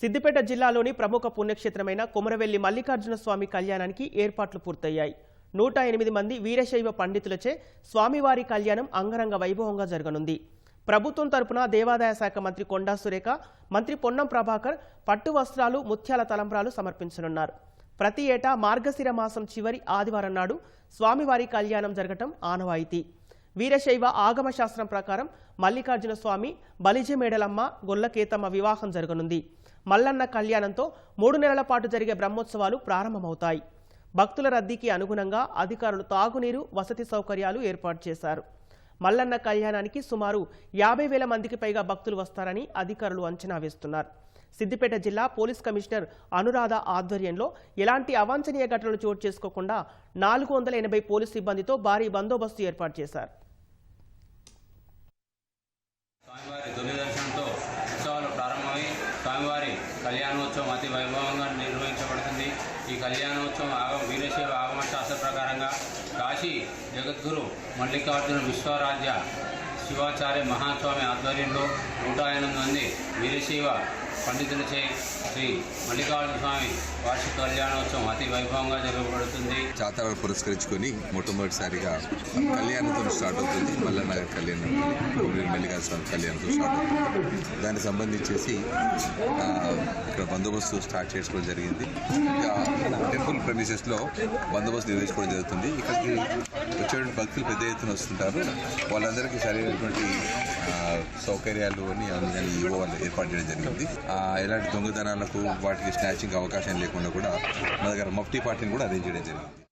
సిద్దిపేట జిల్లాలోని ప్రముఖ పుణ్యక్షేత్రమైన కొమరవెల్లి మల్లికార్జున స్వామి కళ్యాణానికి ఏర్పాట్లు పూర్తయ్యాయి. నూట ఎనిమిది మంది వీరశైవ పండితులచే స్వామివారి కళ్యాణం అంగరంగ వైభవంగా జరగనుంది. ప్రభుత్వం తరపున దేవాదాయ శాఖ మంత్రి కొండా సురేఖ మంత్రి పొన్నం ప్రభాకర్ పట్టు వస్త్రాలు ముత్యాల తలంబ్రాలు సమర్పించనున్నారు. ప్రతి ఏటా మార్గశిర మాసం చివరి ఆదివారం నాడు స్వామివారి కళ్యాణం జరగటం ఆనవాయితీ. వీరశైవ ఆగమ శాస్త్రం ప్రకారం మల్లికార్జున స్వామి బలిజమేడలమ్మ గొల్లకేతమ్మ వివాహం జరగనుంది. మల్లన్న కళ్యాణంతో మూడు నెలల పాటు జరిగే బ్రహ్మోత్సవాలు ప్రారంభమవుతాయి. భక్తుల రద్దీకి అనుగుణంగా అధికారులు తాగునీరు వసతి సౌకర్యాలు ఏర్పాటు చేశారు. మల్లన్న కళ్యాణానికి సుమారు యాభై వేల మందికి పైగా భక్తులు వస్తారని అధికారులు అంచనా వేస్తున్నారు. సిద్దిపేట జిల్లా పోలీస్ కమిషనర్ అనురాధ ఆధ్వర్యంలో ఎలాంటి అవాంఛనీయ ఘటనలు చోటు చేసుకోకుండా నాలుగు వందల ఎనభై పోలీస్ సిబ్బందితో భారీ బందోబస్తు ఏర్పాటు చేశారు. స్వామివారి కళ్యాణోత్సవం అతి వైభవంగా నిర్వహించబడుతుంది. ఈ కళ్యాణోత్సవం ఆగ వీరశైవ ఆగమ శాస్త్ర ప్రకారంగా కాశీ జగద్గురు మల్లికార్జున విశ్వరాజ్య శివాచార్య మహాస్వామి ఆధ్వర్యంలో నూట ఎనిమిది మంది వీరశైవ పండితులచే శ్రీ మల్లికార్జున స్వామి వార్షిక కళ్యాణోత్సవం అతి వైభవంగా జరగబడుతుంది. జాతరలు పురస్కరించుకొని మొట్టమొదటిసారిగా కళ్యాణంతో స్టార్ట్ అవుతుంది. మల్లనగర్ కళ్యాణం మెల్లిగా స్వామి కళ్యాణంతో స్టార్ట్ అవుతుంది. దానికి సంబంధించేసి ఇక్కడ బందోబస్తు స్టార్ట్ చేసుకోవడం జరిగింది. టెంపుల్ ప్రమిసెస్లో బందోబస్తు నిర్వహించుకోవడం జరుగుతుంది. ఇక్కడికి వచ్చేటువంటి భక్తులు పెద్ద ఎత్తున వస్తుంటారు. వాళ్ళందరికీ సరైనటువంటి సౌకర్యాలు అని అందుకని ఈవో వాళ్ళు ఏర్పాటు చేయడం జరిగింది. ఎలాంటి దొంగతనాలకు వాటికి స్నాచింగ్ అవకాశం లేకుండా కూడా మన దగ్గర మఫ్టీ పార్టీని కూడా అరేంజ్ చేయడం జరిగింది.